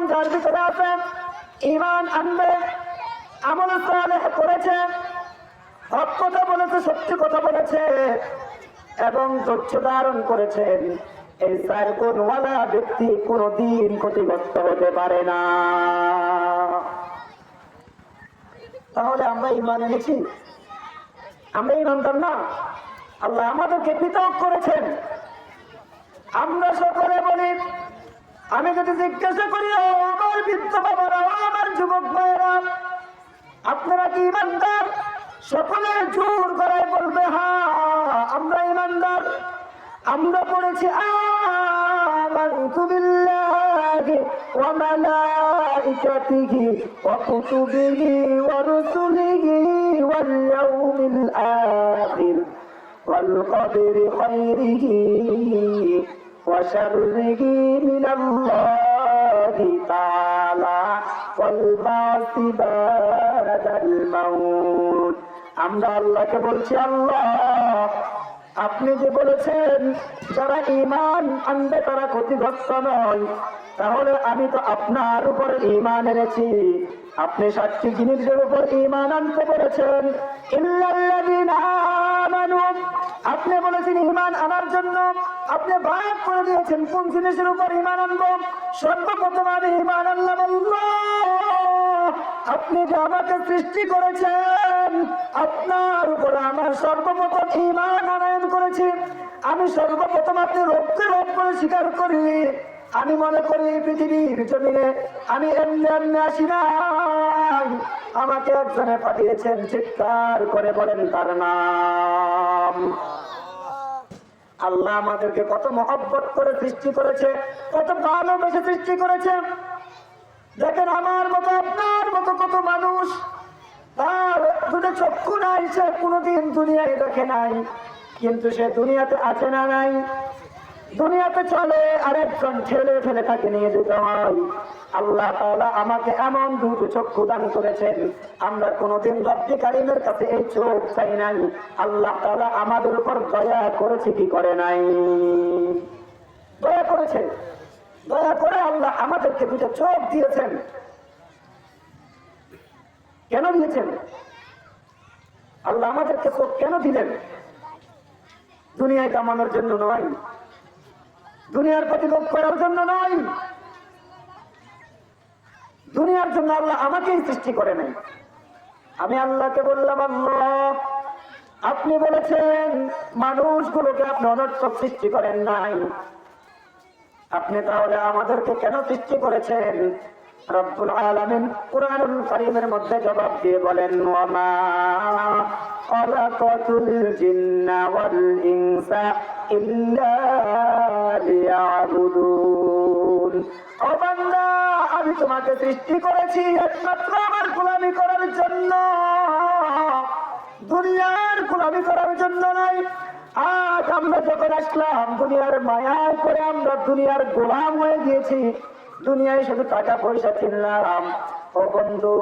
ইমান যার ভিতরে আছে ইমান আনবে, আমল করেছে, হক কথা বলেছে, সত্যি কথা বলেছে, এবং ধৈর্য ধারণ করেছেন এই চার ব্যক্তি কোনদিন ক্ষতিগ্রস্ত হতে পারে না। তাহলে আমরা ইমান এনেছি? আমরা ইমানদার না? আল্লাহ আমাদেরকে পৃথক করেছেন। আমরা সকলে বলি আমি যদি জিজ্ঞাসা করি ও আমার বৃদ্ধ বাবারা ও আমার যুবক ভাইয়েরা আপনারা কি ইমানদার সকলে জোর করায় বলবে হ্যাঁ আমরা ইমানদার আমরা পড়েছি আমানতু বিল্লাহি ওয়া মালাইকাতিহি ওয়া কুতুবিহি ওয়া রুসুলিহি ওয়াল ইয়াউমিল আখির والقدر خيره وشره من الله تعالى والبعث بعد الموت আমরা আল্লাহকে বলছি আল্লাহ আপনি যে বলেছেন যারা ইমান আনবে তারা ক্ষতিগ্রস্ত নয় তাহলে আমি তো আপনার উপর ইমান এনেছি আপনি সাতটি জিনিসের উপর ইমান আনতে বলেছেন ইল্লাল্লাযীনা আমানু আপনি বলেছেন ইমান আনার জন্য, আপনি ভাগ করে দিয়েছেন, কোন জিনিসের উপর ইমান আনব? সর্বপ্রথম আমি ইমান আনলাম আপনি যে আমাকে সৃষ্টি করেছেন, আপনার উপর আমার সর্বপ্রথম ইমান নারায়ণ করেছি। আমি সর্বপ্রথম আপনি রোগকে রোগ করে স্বীকার করি। আমি মনে করি এই পৃথিবীর জমিনে আমি এমনি এমনি আসি নাই। আমাকে একজনে পাঠিয়েছেন, চিৎকার করে বলেন তার নাম। আল্লাহ আমাদেরকে কত মহব্বত করে সৃষ্টি করেছে, কত ভালোবেসে সৃষ্টি করেছে। দেখেন আমার মতো, আপনার মতো কত মানুষ। তার দুটো চক্ষু নাই, সে কোনোদিন দুনিয়ায় দেখে নাই। কিন্তু সে দুনিয়াতে আছে না নাই? দুনিয়াতে চলে, আরেকজন ঠেলে ফেলে তাকে নিয়ে যেতে হয়। আল্লাহ আমাকে এমন দুটো চক্ষু দান করেছেন। আমরা কোনোদিন রব্বি কারিমের কাছে এই চোখ চাই নাই। আল্লাহ তাআলা আমাদের উপর দয়া করেছে কি করে নাই? দয়া করেছে। দয়া করে আল্লাহ আমাদেরকে দুটো চোখ দিয়েছেন। কেন দিয়েছেন? আল্লাহ আমাদেরকে চোখ কেন দিলেন? দুনিয়ায় কামানোর জন্য নয়। দুনিয়ার প্রতি লোক করার জন্য নয়। দুনিয়ার জন্য আল্লাহ আমাকেই সৃষ্টি করে নাই। আমি আল্লাহকে বললাম, আল্লাহ, আপনি বলেছেন মানুষগুলোকে আপনি অনর্থক সৃষ্টি করেন নাই। আপনি তাহলে আমাদেরকে কেন সৃষ্টি করেছেন? আমি তোমাকে সৃষ্টি করেছি একমাত্র আমার গোলামি করার জন্য। দুনিয়ার গোলামি করার জন্য নয় আজ আমরা যখন আসলাম, দুনিয়ার মায়ায় করে আমরা দুনিয়ার গোলাম হয়ে গিয়েছি। দুনিয়ায় শুধু টাকা পয়সা কিনলাম। ও বন্ধু,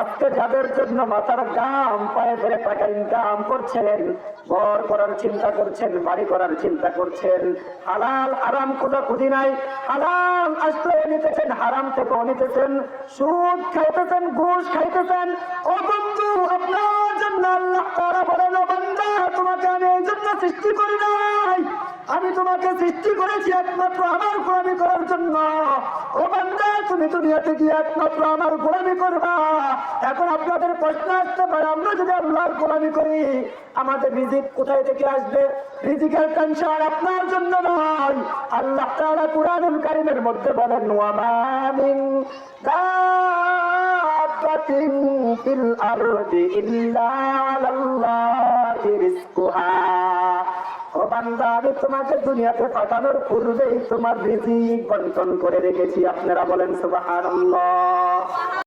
আজকে যাদের জন্য মাথার গাম পায়ে ফেলে টাকা ইনকাম করছেন, ঘর করার চিন্তা করছেন, বাড়ি করার চিন্তা করছেন, হালাল আরাম কোথা খুঁজি নাই, হালাল আশ্রয় নিতেছেন, হারাম থেকে নিতেছেন সুদ খাইতেছেন, ঘুষ খাইতেছেন। ও বন্ধু, আপনার জন্য আল্লাহ তারা বলেন, ও বান্দা, তোমাকে আমি এই জন্য সৃষ্টি করি নাই। আমি তোমাকে সৃষ্টি করেছি একমাত্র আমার গোলামি করার জন্য। ও বান্দা, তুমি দুনিয়াতে গিয়ে একমাত্র আমার গোলামি করবা। এখন আপনাদের প্রশ্ন আসতে পারে, আমরা যদি আল্লাহর গোলামি করি, আমাদের রিজিক কোথায় থেকে আসবে? রিজিকের টেনশন আপনার জন্য নয়। আল্লাহ তাআলা কুরআনুল কারীমের মধ্যে বলেন ওয়ামামিন ফিল আরদি ইল্লা আলাল্লাহি রিজকুহা। বান্দা আমি তোমাকে দুনিয়াতে পাঠানোর পূর্বেই তোমার রিজিক বন্টন করে রেখেছি। আপনারা বলেন সুবহানাল্লাহ।